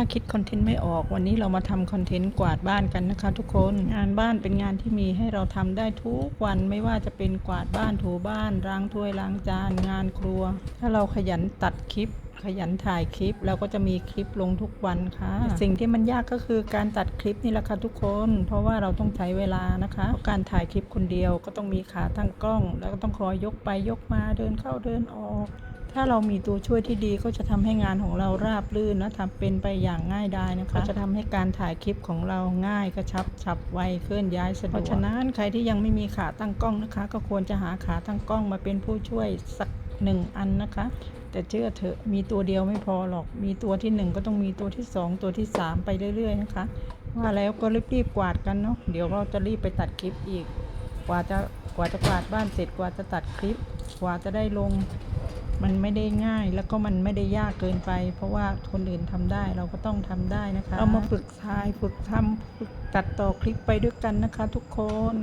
ถ้าคิดคอนเทนต์ไม่ออกวันนี้เรามาทำคอนเทนต์กวาดบ้านกันนะคะ ทุกคนงานบ้านเป็นงานที่มีให้เราทำได้ทุกวันไม่ว่าจะเป็นกวาดบ้านถูบ้านล้างถ้วยล้างจาน งานครัว ถ้าเราขยันตัดคลิป ขยันถ่ายคลิปเราก็จะมีคลิปลงทุกวันค่ะ สิ่งที่มันยากก็คือการตัดคลิปนี่แหละค่ะทุกคน เพราะว่าเราต้องใช้เวลานะคะเพราะการถ่ายคลิปคนเดียวก็ต้องมีขาตั้งกล้อง แล้วก็ต้องคอยยกไปยกมาเดินเข้าเดินออกถ้าเรามีตัวช่วยที่ดีก็จะทำให้งานของเราราบรื่นและทำเป็นไปอย่างง่ายดายนะคะก็จะทำให้การถ่ายคลิปของเราง่ายกระชับฉับไวเคลื่อนย้ายสะดวก เพราะฉะนั้นใครที่ยังไม่มีขาตั้งกล้องนะคะ ก็ควรจะหาขาตั้งกล้องมาเป็นผู้ช่วยสัก หนึ่งอันนะคะ แต่เชื่อเถอะมีตัวเดียวไม่พอหรอก มีตัวที่หนึ่งก็ต้องมีตัวที่สองตัวที่สามไปเรื่อยๆนะคะ ว่าแล้วก็รีบๆกวาดกันเนาะเดี๋ยวเราจะรีบไปตัดคลิปอีก กว่าจะกว่าจะกวาดบ้านเสร็จกว่าจะตัดคลิป กว่าจะได้ลง มันไม่ได้ง่ายแล้วก็มันไม่ได้ยากเกินไป เพราะว่าคนอื่นทำได้เราก็ต้องทำได้นะคะ เรามาฝึกทายฝึกทำฝึกตัดต่อคลิปไปด้วยกันนะคะ ทุกคน